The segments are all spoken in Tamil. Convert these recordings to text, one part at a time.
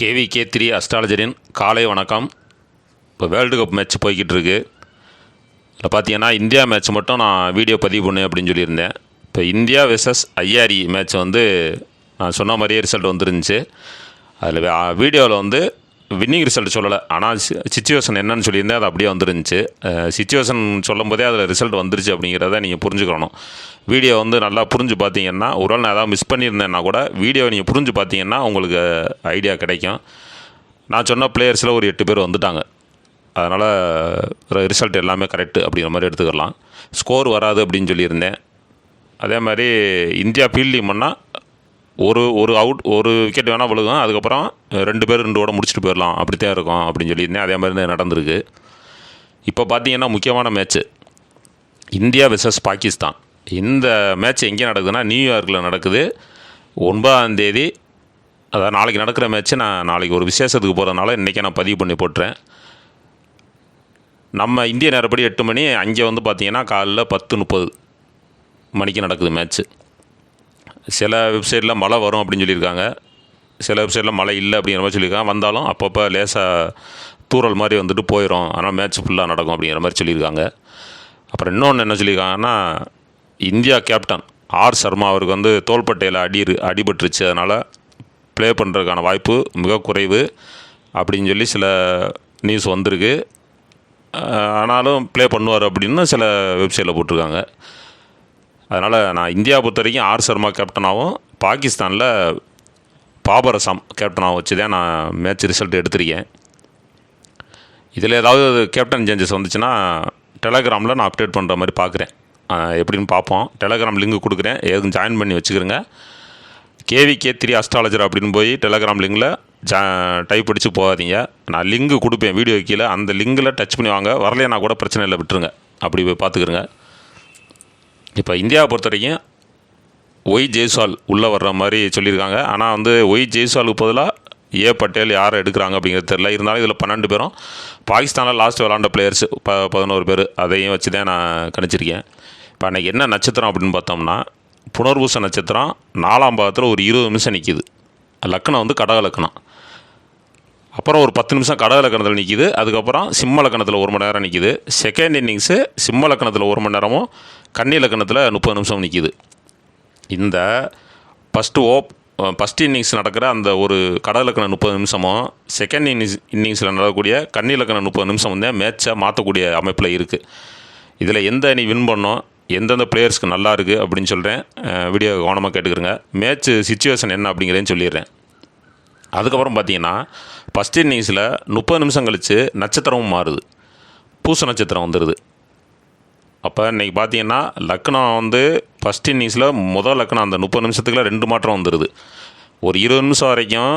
கேவிகே த்ரீ அஸ்ட்ராலஜரின் காலை வணக்கம். இப்போ வேர்ல்டு கப் மேட்ச் போய்கிட்டு இருக்கு இதில் பார்த்தீங்கன்னா இந்தியா மேட்ச் மட்டும் நான் வீடியோ பதிவு பண்ணேன் அப்படின்னு சொல்லியிருந்தேன். இப்போ இந்தியா வெர்சஸ் ஐஆர்இ மேட்ச் வந்து நான் சொன்ன மாதிரியே ரிசல்ட் வந்துருந்துச்சு. அதில் வீடியோவில் வந்து வின்னிங் ரிசல்ட் சொல்லலை. ஆனால் சுச்சுவேஷன் என்னன்னு சொல்லியிருந்தேன். அது அப்படியே வந்துருந்துச்சு. சுச்சுவேஷன் சொல்லும் போதே அதில் ரிசல்ட் வந்துருச்சு அப்படிங்கிறத நீங்கள் புரிஞ்சுக்கணும். வீடியோ வந்து நல்லா புரிஞ்சு பார்த்தீங்கன்னா ஒரு நாள் நான் ஏதாவது மிஸ் பண்ணியிருந்தேன்னா கூட வீடியோவை நீங்கள் புரிஞ்சு பார்த்தீங்கன்னா உங்களுக்கு ஐடியா கிடைக்கும். நான் சொன்ன பிளேயர்ஸில் ஒரு எட்டு பேர் வந்துட்டாங்க. அதனால் ரிசல்ட் எல்லாமே கரெக்டு அப்படிங்கிற மாதிரி எடுத்துக்கலாம். ஸ்கோர் வராது அப்படின்னு சொல்லியிருந்தேன். அதே மாதிரி இந்தியா ஃபீல்டிங் பண்ணால் ஒரு ஒரு அவுட் ஒரு விக்கெட் வேணால் விழுகும். அதுக்கப்புறம் ரெண்டு பேர் ரெண்டு ஓட முடிச்சுட்டு போயிடலாம். அப்படித்தான் இருக்கும் அப்படின்னு சொல்லியிருந்தேன் அதே மாதிரி தான் நடந்திருக்கு. இப்போ பார்த்தீங்கன்னா முக்கியமான மேட்ச்சு இந்தியா விசஸ் பாகிஸ்தான். இந்த மேட்ச் எங்கே நடக்குதுன்னா நியூயார்க்கில் நடக்குது. ஒன்பதாம் தேதி அதாவது நாளைக்கு நடக்கிற மேட்ச்சு நான் நாளைக்கு ஒரு விசேஷத்துக்கு போகிறதுனால இன்றைக்கி நான் பதிவு பண்ணி போட்டுறேன். நம்ம இந்திய நேரப்படி எட்டு மணி அங்கே வந்து பார்த்தீங்கன்னா காலைல பத்து முப்பது மணிக்கு நடக்குது மேட்ச்சு சில வெப்சைட்டில் மழை வரும் அப்படின்னு சொல்லியிருக்காங்க. சில வெப்சைட்டில் மழை இல்லை அப்படிங்கிற மாதிரி சொல்லியிருக்காங்க. வந்தாலும் அப்பப்போ லேசாக தூரல் மாதிரி வந்துட்டு போயிடும் ஆனால் மேட்ச் ஃபுல்லாக நடக்கும் அப்படிங்கிற மாதிரி சொல்லியிருக்காங்க. அப்புறம் இன்னொன்று என்ன சொல்லியிருக்காங்கன்னா இந்தியா கேப்டன் ஆர் சர்மா அவருக்கு வந்து தோள்பட்டையில் அடி அடிபட்டுருச்சு. அதனால் ப்ளே பண்ணுறதுக்கான வாய்ப்பு மிக குறைவு அப்படின்னு சொல்லி சில நியூஸ் வந்திருக்கு. ஆனாலும் ப்ளே பண்ணுவார் அப்படின்னு சில வெப்சைட்டில் போட்டிருக்காங்க. அதனால் நான் இந்தியா பொறுத்த வரைக்கும் ஆர் சர்மா கேப்டனாகவும் பாகிஸ்தானில் பாபர் அசாம் கேப்டனாகவும் வச்சு தான் நான் மேட்ச் ரிசல்ட் எடுத்திருக்கேன். இதில் ஏதாவது கேப்டன் சேஞ்சஸ் வந்துச்சுன்னா டெலகிராமில் நான் அப்டேட் பண்ணுற மாதிரி பார்க்குறேன் எப்படின்னு பார்ப்போம். டெலகிராம் லிங்க் கொடுக்குறேன். எதுவும் ஜாயின் பண்ணி வச்சுக்கிறேங்க. கேவிகே த்ரீ அஸ்ட்ராலஜர் அப்படின்னு போய் டெலகிராம் லிங்கில் ஜா டைப் அடித்து போகாதீங்க. நான் லிங்க் கொடுப்பேன் வீடியோ கீழே. அந்த லிங்கில் டச் பண்ணி வாங்க. வரலைன்னா கூட பிரச்சனை இல்லை விட்டுருங்க. அப்படி போய் பார்த்துக்குறேங்க. இப்போ இந்தியாவை பொறுத்த வரைக்கும் ஒய் ஜெய்ஸ்வால் உள்ளே வர்ற மாதிரி சொல்லியிருக்காங்க. ஆனால் வந்து ஒய் ஜெய்ஸ்வாலுக்கு பதிலாக ஏ பட்டேல் யார் எடுக்கிறாங்க அப்படிங்கிறது தெரில இருந்தாலும் இதில் பன்னெண்டு பேரும் பாகிஸ்தானில் லாஸ்ட் விளாண்ட பிளேயர்ஸ் ப பதினோரு பேர். அதையும் வச்சு தான் நான் கணிச்சிருக்கேன். இப்போ அன்றைக்கி என்ன நட்சத்திரம் அப்படின்னு பார்த்தோம்னா புனர்பூச நட்சத்திரம் நாலாம் பாகத்தில் ஒரு இருபது நிமிஷம் நிற்கிது லக்கணம் வந்து கடக லக்கணம். அப்புறம் ஒரு பத்து நிமிஷம் கடக லக்கணத்தில் நிற்கிது அதுக்கப்புறம் சிம்ம லக்கணத்தில் ஒரு மணி நேரம் நிற்கிது செகண்ட் இன்னிங்ஸு சிம்ம லக்கணத்தில் ஒரு மணி நேரமும் கன்னி லக்கணத்தில் முப்பது நிமிஷம் நிற்கிது இந்த ஃபஸ்ட்டு ஓப் ஃபஸ்ட் இன்னிங்ஸ் நடக்கிற அந்த ஒரு கடலக்கண முப்பது நிமிஷமும் செகண்ட் இன்னிங்ஸ் இன்னிங்ஸில் நடக்கக்கூடிய கன்னி இலக்கண முப்பது நிமிஷம் வந்து மேட்சை மாற்றக்கூடிய அமைப்பில் இருக்குது இதில் எந்த அணி வின் பண்ணோம் எந்தெந்த பிளேயர்ஸ்க்கு நல்லா இருக்குது அப்படின்னு சொல்கிறேன் வீடியோ கவனமாக கேட்டுக்கிறேங்க. மேட்ச் சுச்சுவேஷன் என்ன அப்படிங்கிறதையும் சொல்லிடுறேன். அதுக்கப்புறம் பார்த்தீங்கன்னா ஃபஸ்ட் இன்னிங்ஸில் முப்பது நிமிஷம் கழித்து நட்சத்திரமும் மாறுது. பூச நட்சத்திரம் வந்துடுது அப்போ இன்றைக்கி பார்த்தீங்கன்னா லக்னம் வந்து ஃபஸ்ட் இன்னிங்ஸில் முதல் லக்னம் அந்த முப்பது நிமிஷத்துக்குள்ள ரெண்டு மாற்றம் வந்துடுது ஒரு இருபது நிமிஷம் வரைக்கும்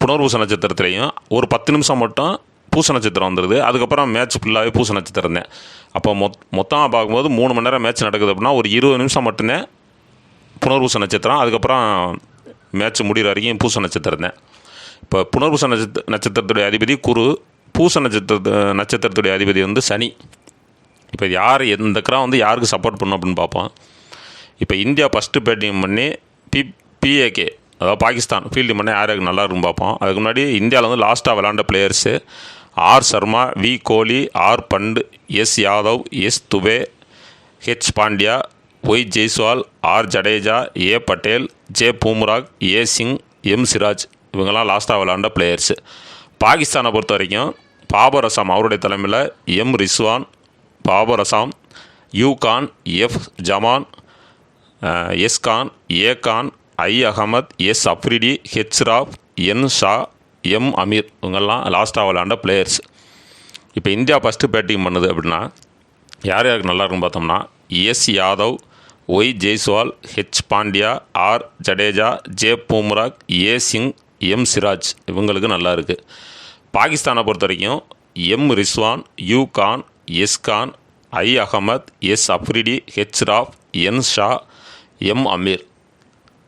புனர்பூச நட்சத்திரத்துலேயும் ஒரு பத்து நிமிஷம் மட்டும் பூச நட்சத்திரம் வந்துடுது அதுக்கப்புறம் மேட்ச் ஃபுல்லாகவே பூச நட்சத்திரம் தான். அப்போ மொத் மொத்தமாக பார்க்கும்போது மூணு மணி நேரம் மேட்ச் நடக்குது அப்படின்னா ஒரு இருபது நிமிஷம் மட்டும்தான் புனர்பூச நட்சத்திரம் அதுக்கப்புறம் மேட்ச் முடிகிற வரைக்கும் பூச நட்சத்திரம் தான் இப்போ புனர்பூச நட்சத்திர நட்சத்திரத்துடைய அதிபதி குரு பூச நட்சத்திர நட்சத்திரத்துடைய அதிபதி வந்து சனி. இப்போ யார் எந்த கிரகம் வந்து யாருக்கு சப்போர்ட் பண்ணும் அப்படின்னு பார்ப்போம். இப்போ இந்தியா ஃபஸ்ட்டு பேட்டிங் பண்ணி பி பிஏகே அதாவது பாகிஸ்தான் ஃபீல்டிங் பண்ணி யாருக்கு நல்லா இருக்குன்னு பார்ப்போம். அதுக்கு முன்னாடி இந்தியாவில் வந்து லாஸ்ட்டாக விளாண்ட players R Sharma V Kohli R Pant S Yadav S Dube H Pandya Y Jaiswal R. Jadeja A. Patel J. Bumrah A. Singh M. Siraj இவங்கெல்லாம் லாஸ்ட்டாக விளாண்ட பிளேயர்ஸு பாகிஸ்தானை பொறுத்த வரைக்கும் பாபர் அசாம் அவருடைய தலைமையில் M. Rizwan Babar Azam U. Khan F. Zaman S. Khan A. Khan I. Ahmed S. Afridi H. Rauf N. Shah M. Amir இவங்கெல்லாம் லாஸ்ட்டாக விளாண்ட பிளேயர்ஸ் இப்போ இந்தியா ஃபஸ்ட்டு பேட்டிங் பண்ணுது அப்படின்னா யார் யாருக்கு நல்லா இருக்குன்னு பார்த்தோம்னா S. Yadav Y Jaiswal H Pandya R Jadeja J Bumrah A Singh M Siraj இவங்களுக்கு நல்லா இருக்குது பாகிஸ்தானை பொறுத்த வரைக்கும் M Rizwan U Khan S Khan I Ahmed S Afridi H Rauf N Shah M Amir.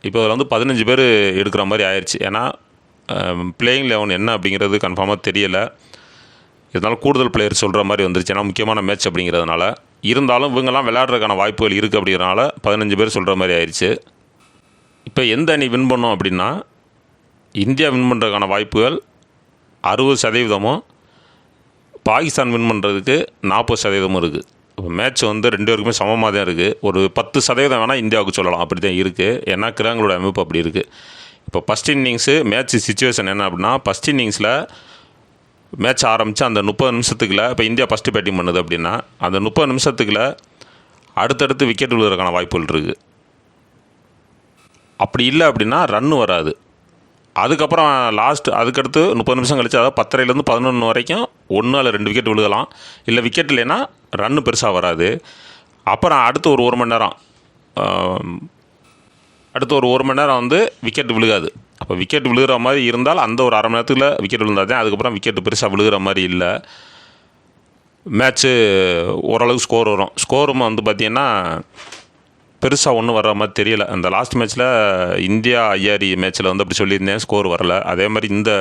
இப்போ இதில் வந்து பதினஞ்சு பேர் எடுக்கிற மாதிரி ஆயிடுச்சு. ஏன்னா பிளேயிங் லெவன் என்ன அப்படிங்கிறது கன்ஃபார்மாக தெரியலை. இருந்தாலும் கூடுதல் பிளேயர் சொல்கிற மாதிரி வந்துருச்சு. ஏன்னா முக்கியமான மேட்ச் அப்படிங்கிறதுனால. இருந்தாலும் இவங்கெல்லாம் விளையாடுறதுக்கான வாய்ப்புகள் இருக்குது அப்படிங்கிறனால பதினஞ்சு பேர் சொல்கிற மாதிரி ஆயிடுச்சு. இப்போ எந்த அணி வின் பண்ணோம் அப்படின்னா இந்தியா வின் பண்ணுறதுக்கான வாய்ப்புகள் அறுபது சதவீதமும் பாகிஸ்தான் வின் பண்ணுறதுக்கு நாற்பது சதவீதமும் இருக்குது இப்போ மேட்ச் வந்து ரெண்டு பேருக்குமே சமமாக தான் இருக்குது ஒரு பத்து சதவீதம் வேணால் இந்தியாவுக்கு சொல்லலாம். அப்படி தான் இருக்குது ஏன்னா கிரகங்களோட அமைப்பு அப்படி இருக்குது இப்போ ஃபஸ்ட் இன்னிங்ஸு மேட்ச் சுச்சுவேஷன் என்ன அப்படின்னா ஃபஸ்ட் இன்னிங்ஸில் மேட்ச் ஆரம்பித்து அந்த முப்பது நிமிஷத்துக்குள்ள இப்போ இந்தியா ஃபஸ்ட்டு பேட்டிங் பண்ணுது அப்படின்னா அந்த முப்பது நிமிஷத்துக்குள்ள அடுத்தடுத்து விக்கெட் விழுறதுக்கான வாய்ப்புகள் இருக்குது அப்படி இல்லை அப்படின்னா ரன்னு வராது. அதுக்கப்புறம் லாஸ்ட் அதுக்கடுத்து முப்பது நிமிஷம் கழிச்சு அதாவது பத்தரைலேருந்து பதினொன்று வரைக்கும் ஒன்று அல்ல ரெண்டு விக்கெட் விழுகலாம். இல்லை விக்கெட் இல்லைன்னா ரன்னு பெருசாக வராது. அப்புறம் அடுத்து ஒரு ஒரு மணி நேரம் அடுத்து ஒரு ஒரு மணி நேரம் வந்து விக்கெட் விழுகாது. அப்போ விக்கெட் விழுகிற மாதிரி இருந்தால் அந்த ஒரு அரை மணி நேரத்தில் விக்கெட் விழுந்தால் தான் அதுக்கப்புறம் விக்கெட் பெருசாக விழுகிற மாதிரி இல்லை. மேட்ச்சு ஓரளவுக்கு ஸ்கோர் வரும். ஸ்கோரும் வந்து பார்த்திங்கன்னா பெருசாக ஒன்றும் வர்ற மாதிரி தெரியல. அந்த லாஸ்ட் மேட்ச்சில் இந்தியா ஐஆர்இ மேட்ச்சில் வந்து அப்படி சொல்லியிருந்தேன் ஸ்கோர் வரல. அதே மாதிரி இந்த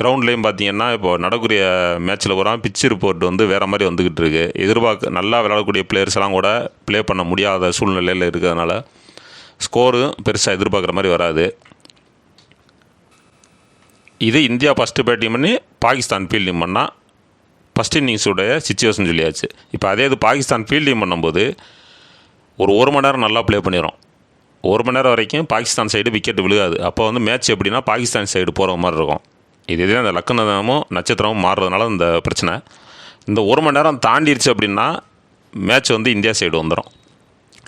கிரவுண்ட்லேயும் பார்த்தீங்கன்னா இப்போ நடக்கூடிய மேட்ச்சில் பூரா பிச் ரிப்போர்ட் வந்து வேறு மாதிரி வந்துக்கிட்டு இருக்கு. எதிர்பார்க்க நல்லா விளையாடக்கூடிய பிளேயர்ஸ் எல்லாம் கூட ப்ளே பண்ண முடியாத சூழ்நிலையில் இருக்கிறதுனால ஸ்கோரும் பெருசாக எதிர்பார்க்குற மாதிரி வராது. இது இந்தியா ஃபஸ்ட்டு பேட்டிங் பண்ணி பாகிஸ்தான் ஃபீல்டிங் பண்ணால் ஃபஸ்ட் இன்னிங்ஸுடைய சுச்சுவேஷன் சொல்லியாச்சு. இப்போ அதே இது பாகிஸ்தான் ஃபீல்டிங் பண்ணும்போது ஒரு ஒரு மணி நேரம் நல்லா ப்ளே பண்ணிடும் ஒரு மணி நேரம் வரைக்கும் பாகிஸ்தான் சைடு விக்கெட் விழுகாது. அப்போ வந்து மேட்ச் எப்படின்னா பாகிஸ்தான் சைடு போகிற மாதிரி இருக்கும். இது இதே அந்த லக்கணமும் நட்சத்திரமும் மாறுறதுனால இந்த பிரச்சனை. இந்த ஒரு மணி நேரம் தாண்டிடுச்சு அப்படின்னா மேட்ச் வந்து இந்தியா சைடு வந்துடும்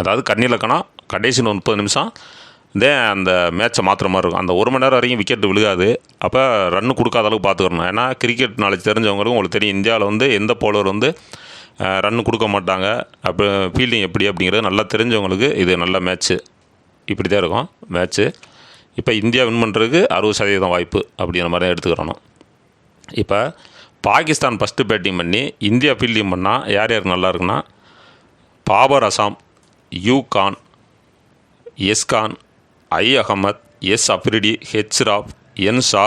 அதாவது கண்ணி லக்கணம் கடைசி முப்பது நிமிஷம் இதே அந்த மேட்ச்சை மாற்றுற மாதிரி இருக்கும். அந்த ஒரு மணி நேரம் வரைக்கும் விக்கெட் விழுகாது. அப்போ ரன்னு கொடுக்காத அளவுக்கு பார்த்துக்கணும் ஏன்னா கிரிக்கெட் நாலேஜ் தெரிஞ்சவங்களுக்கும் உங்களுக்கு தெரியும். இந்தியாவில் வந்து எந்த போலர் வந்து ரன்னு கொடுக்க மாட்டாங்க. அப்போ ஃபீல்டிங் எப்படி அப்படிங்கிறது நல்லா தெரிஞ்சவங்களுக்கு இது நல்ல மேட்ச்சு இப்படி தான் இருக்கும். மேட்ச்சு இப்போ இந்தியா வின் பண்ணுறதுக்கு அறுபது சதவீதம் வாய்ப்பு அப்படிங்கிற மாதிரி தான் எடுத்துக்கிறணும். இப்போ பாகிஸ்தான் ஃபஸ்ட்டு பேட்டிங் பண்ணி இந்தியா ஃபீல்டிங் பண்ணால் யார் யாருக்கு நல்லா இருக்குன்னா பாபர் அசாம் யூ கான் எஸ்கான் ஐ Ahmed S Afridi H Rauf N Shah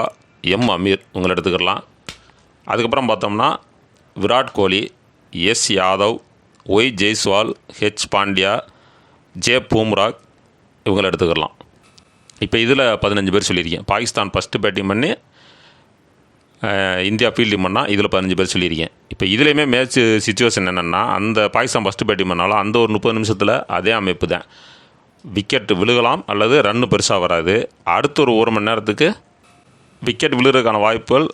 M Amir உங்களை எடுத்துக்கலாம். அதுக்கப்புறம் பார்த்தோம்னா Virat Kohli S Yadav Y Jaiswal H Pandya J பூம்ராக் இவங்களை எடுத்துக்கலாம். இப்போ இதில் பதினஞ்சு பேர் சொல்லியிருக்கேன். பாகிஸ்தான் ஃபஸ்ட்டு பேட்டிங் பண்ணி இந்தியா ஃபீல்டிங் பண்ணால் இதில் பதினஞ்சு பேர் சொல்லியிருக்கேன். இப்போ இதுலேயுமே மேட்ச் சுச்சுவேஷன் என்னென்னா அந்த பாகிஸ்தான் ஃபஸ்ட்டு பேட்டிங் பண்ணாலும் அந்த ஒரு முப்பது நிமிஷத்தில் அதே அமைப்பு தான். விக்கெட் விழுகலாம் அல்லது ரன்னு பெருசாக வராது. அடுத்த ஒரு ஒரு மணி நேரத்துக்கு விக்கெட் விழுகிறதுக்கான வாய்ப்புகள்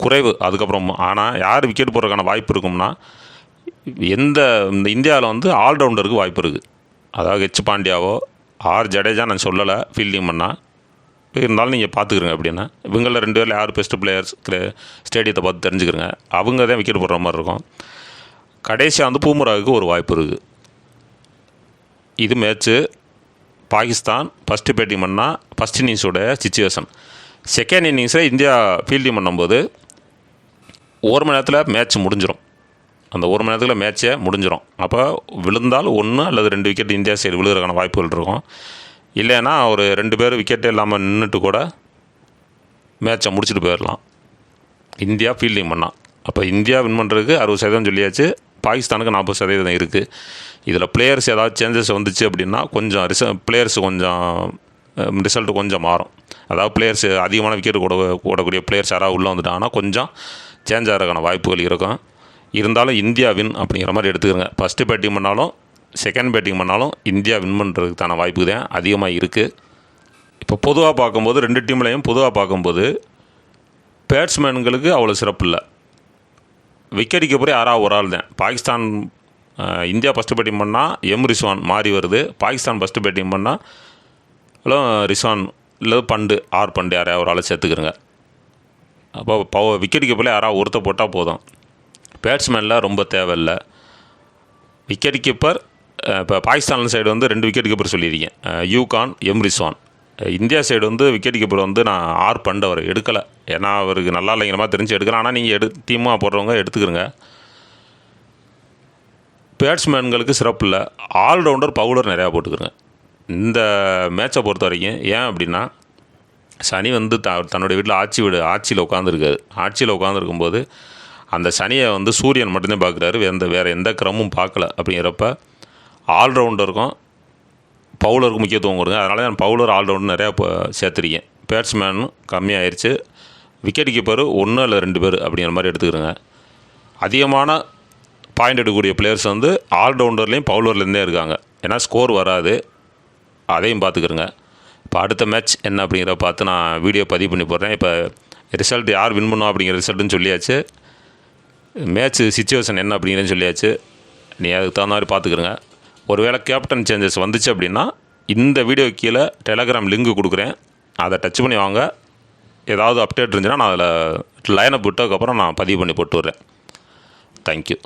குறைவு. அதுக்கப்புறம் ஆனால் யார் விக்கெட் போடுறதுக்கான வாய்ப்பு இருக்கும்னா எந்த இந்த இந்தியாவில் வந்து ஆல்ரவுண்டருக்கு வாய்ப்பு இருக்குது அதாவது ஹெச் பாண்டியாவோ ஆர் ஜடேஜா நான் சொல்லலை ஃபீல்டிங் பண்ணால் இருந்தாலும் நீங்கள் பார்த்துக்கிறங்க அப்படின்னா இவங்களில் ரெண்டு பேரில் யார் பெஸ்ட் பிளேயர்ஸ் ஸ்டேடியத்தை பார்த்து தெரிஞ்சுக்கிறங்க அவங்க தான் விக்கெட் போடுற மாதிரி இருக்கும். கடைசியாக வந்து பூமராவுக்கு ஒரு வாய்ப்பு இருக்குது இது மேட்ச்சு பாகிஸ்தான் ஃபஸ்ட்டு பேட்டிங் பண்ணால் ஃபஸ்ட் இன்னிங்ஸோட சுச்சுவேஷன் செகண்ட் இன்னிங்ஸில் இந்தியா ஃபீல்டிங் பண்ணும்போது ஒரு மணி நேரத்தில் மேட்ச் முடிஞ்சிடும் அந்த ஒரு மணி நேரத்தில் மேட்ச்சே முடிஞ்சிடும் அப்போ விழுந்தால் ஒன்று அல்லது ரெண்டு விக்கெட் இந்தியா சைடு விழுகிறக்கான வாய்ப்புகள் இருக்கும். இல்லைன்னா ஒரு ரெண்டு பேர் விக்கெட்டே இல்லாமல் நின்றுட்டு கூட மேட்ச்சை முடிச்சுட்டு போயிடலாம் இந்தியா ஃபீல்டிங் பண்ணால் அப்போ இந்தியா வின் பண்ணுறதுக்கு அறுபது சதவீதம் சொல்லியாச்சு. பாகிஸ்தானுக்கு நாற்பது சதவீதம் இருக்குது இதில் பிளேயர்ஸ் ஏதாவது சேஞ்சஸ் வந்துச்சு அப்படின்னா கொஞ்சம் ரிச பிளேயர்ஸ் கொஞ்சம் ரிசல்ட் கொஞ்சம் மாறும். அதாவது பிளேயர்ஸ் அதிகமான விக்கெட் கூட கூடக்கூடிய பிளேயர்ஸ் யாராவது உள்ளே வந்துட்டாங்கன்னா கொஞ்சம் சேஞ்ச் ஆகிறதுக்கான வாய்ப்புகள் இருக்கும். இருந்தாலும் இந்தியா வின் அப்படிங்கிற மாதிரி எடுத்துக்கிறங்க ஃபஸ்ட்டு பேட்டிங் பண்ணாலும் செகண்ட் பேட்டிங் பண்ணாலும் இந்தியா வின் பண்ணுறதுக்கான வாய்ப்பு தான் அதிகமாக இருக்குது இப்போ பொதுவாக பார்க்கும்போது ரெண்டு டீம்லையும் பொதுவாக பார்க்கும்போது பேட்ஸ்மேன்களுக்கு அவ்வளோ சிறப்பு இல்லை. விக்கெட்டுக்கு போய் யாராவது ஒரு ஆள் தான். பாகிஸ்தான் இந்தியா ஃபஸ்ட்டு பேட்டிங் பண்ணால் எம் ரிஸ்வான் மாறி வருது. பாகிஸ்தான் ஃபஸ்ட்டு பேட்டிங் பண்ணால் ஹலோ ரிஸ்வான் இல்லை பண்டு ஆர் பண்டு யாரையா ஒரு ஆளை சேர்த்துக்கிறங்க. அப்போ பவ விக்கெட் கீப்பரில் யாராவது ஒருத்த போட்டால் போதும். பேட்ஸ்மேனில் ரொம்ப தேவையில்லை. விக்கெட் கீப்பர் இப்போ பாகிஸ்தான் சைடு வந்து ரெண்டு விக்கெட் கீப்பர் சொல்லியிருக்கேன் யூகான் எம் ரிஸ்வான். இந்தியா சைடு வந்து விக்கெட் கீப்பர் வந்து நான் ஆர் பண்டு அவர் எடுக்கலை. ஏன்னா அவருக்கு நல்லா இல்லைங்கிற மாதிரி தெரிஞ்சு எடுக்கலாம் ஆனால் நீங்கள் எடு டீமாக போடுறவங்க எடுத்துக்கிறங்க. பேட்ஸ்மேன்களுக்கு சிறப்பு இல்லை. ஆல்ரவுண்டர் பவுலர் நிறையா போட்டுக்கிறங்க. இந்த மேட்சை பொறுத்த வரைக்கும் ஏன் அப்படின்னா சனி வந்து த தன்னுடைய வீட்டில் ஆட்சி வீடு ஆட்சியில் உட்காந்துருக்காரு ஆட்சியில் உட்காந்துருக்கும்போது அந்த சனியை வந்து சூரியன் மட்டும்தான் பார்க்குறாரு. எந்த வேறு எந்த கிரமும் பார்க்கல அப்படிங்கிறப்ப ஆல்ரவுண்டருக்கும் பவுலருக்கு முக்கியத்துவம் கொடுங்க. அதனால நான் பவுலர் ஆல்ரவுண்டர் நிறையா இப்போ சேர்த்துருக்கேன். பேட்ஸ்மேனும் கம்மியாயிருச்சு. விக்கெட் கீப்பர் ஒன்று இல்லை ரெண்டு பேர் அப்படிங்கிற மாதிரி எடுத்துக்கிறேங்க. அதிகமான பாயிண்ட் எடுக்கக்கூடிய பிளேயர்ஸ் வந்து ஆல்ரவுண்டர்லேயும் பவுலர்லேருந்தே இருக்காங்க. ஏன்னா ஸ்கோர் வராது. அதையும் பார்த்துக்கிறங்க இப்போ அடுத்த மேட்ச் என்ன அப்படிங்கிற பார்த்து நான் வீடியோ பதிவு பண்ணி போடுறேன். இப்போ ரிசல்ட் யார் வின் பண்ணோம் அப்படிங்கிற ரிசல்ட்டுன்னு சொல்லியாச்சு. மேட்ச் சுச்சுவேஷன் என்ன அப்படிங்கிறன்னு சொல்லியாச்சு. நீ அதுக்கு தகுந்த மாதிரி பார்த்துக்கிறங்க ஒருவேளை கேப்டன் சேஞ்சஸ் வந்துச்சு அப்படின்னா இந்த வீடியோ கீழே டெலகிராம் லிங்க் கொடுக்குறேன். அதை டச் பண்ணி வாங்க. ஏதாவது அப்டேட் இருந்துச்சுன்னா நான் அதில் லைனை விட்டதுக்கப்புறம் நான் பதிவு பண்ணி போட்டு விட்றேன். தேங்க்யூ